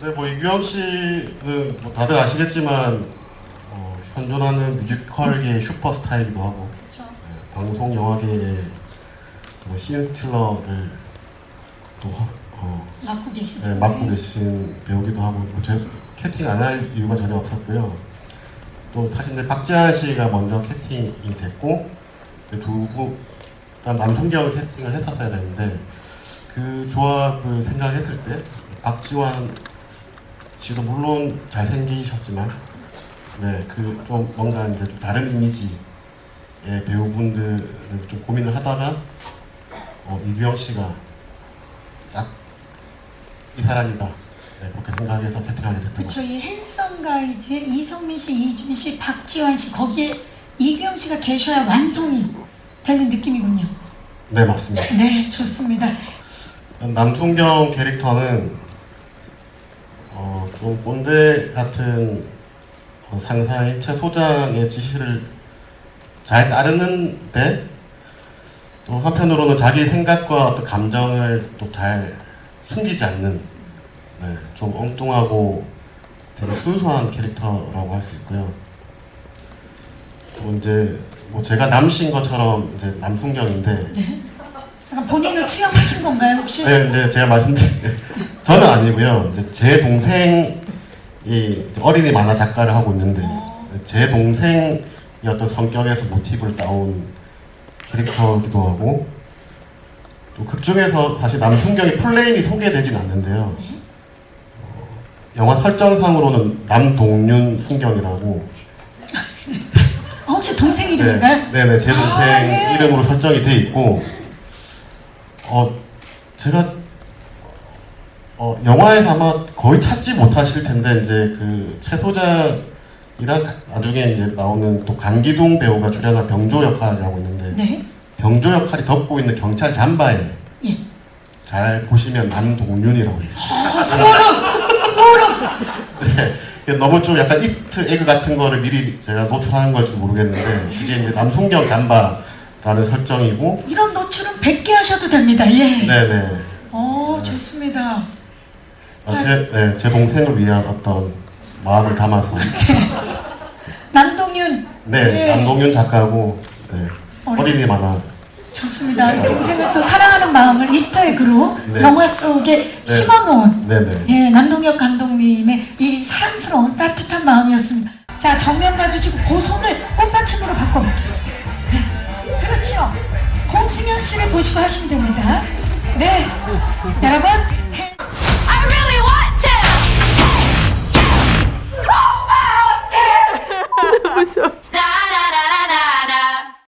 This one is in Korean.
네, 뭐 이규영 씨는 뭐 다들 아시겠지만 어, 현존하는 뮤지컬계의 슈퍼스타이기도 하고 그렇죠. 네, 방송 영화계의 뭐 시인스틸러를 또 하- 어, 맡고 계시죠. 네, 맡고 계신 배우기도 하고 뭐 제, 캐팅 안 할 이유가 전혀 없었고요. 또 사실 이제 박지한 씨가 먼저 캐팅이 됐고 일단 남순경을 캐팅을 했었어야 되는데 그 조합을 생각했을 때 박지환 씨도 물론 잘생기셨지만 네 그 좀 뭔가 이제 좀 다른 이미지의 배우분들을 좀 고민을 하다가 어, 이규영 씨가 딱 이 사람이다 네, 그렇게 생각해서 캐팅하게 됐던 그렇죠. 거죠. 이 핸섬 가이즈 이성민 씨, 이준 씨, 박지환 씨 거기에 이규영 씨가 계셔야 완성이 되는 느낌이군요. 네 맞습니다. 네, 좋습니다. 남순경 캐릭터는 어, 좀 꼰대 같은 어, 상사인 최 소장의 지시를 잘 따르는데 또 한편으로는 자기 생각과 어떤 감정을 또 잘 숨기지 않는 네, 좀 엉뚱하고 되게 순수한 캐릭터라고 할 수 있고요. 또 이제 뭐 제가 남신 것처럼 이제 남순경인데 네. 약간 본인을 투영하신 건가요 혹시? 네, 근데 제가 말씀드린 저는 아니고요. 이제 제 동생이 이제 어린이 만화 작가를 하고 있는데 제 동생의 어떤 성격에서 모티브를 따온 캐릭터기도 하고 또 극 중에서 사실 남순경이 풀네임이 소개되진 않는데요. 네. 어, 영화 설정상으로는 남동윤 순경이라고 어, 혹시 동생 이름인가요? 네, 네네 제 동생 아, 예. 이름으로 설정이 돼 있고 어 제가 어 영화에서 아마 거의 찾지 못하실 텐데 이제 그 최소장이랑 나중에 이제 나오는 또 강기동 배우가 출연한 병조 역할이라고 있는데 네. 병조 역할이 덮고 있는 경찰 잠바에 예. 잘 보시면 남동윤이라고 있어요. 어, 소름! 소름! 네. 너무 좀 약간 이트 에그 같은 거를 미리 제가 노출하는 걸지 모르겠는데 이게 이제 남순경 잠바라는 설정이고 이런 노출은 100개 하셔도 됩니다. 예. 네네 어, 좋습니다. 아, 제, 네, 제 동생을 위한 어떤 마음을 담아서 남동윤. 네 예. 남동윤 작가고 네, 어린- 어린이 만화 좋습니다. 이 동생을 또 사랑하는 마음을 이스터에그로 네. 영화 속에 네. 심어놓은 네네 예, 남동혁 감독님의 이 사랑스러운 따뜻한 마음이었습니다. 자, 정면 봐주시고 그 손을 꽃받침으로 바꿔볼게요. 네, 그렇죠. 홍승현 씨를 보시고 하시면 됩니다. 네, 여러분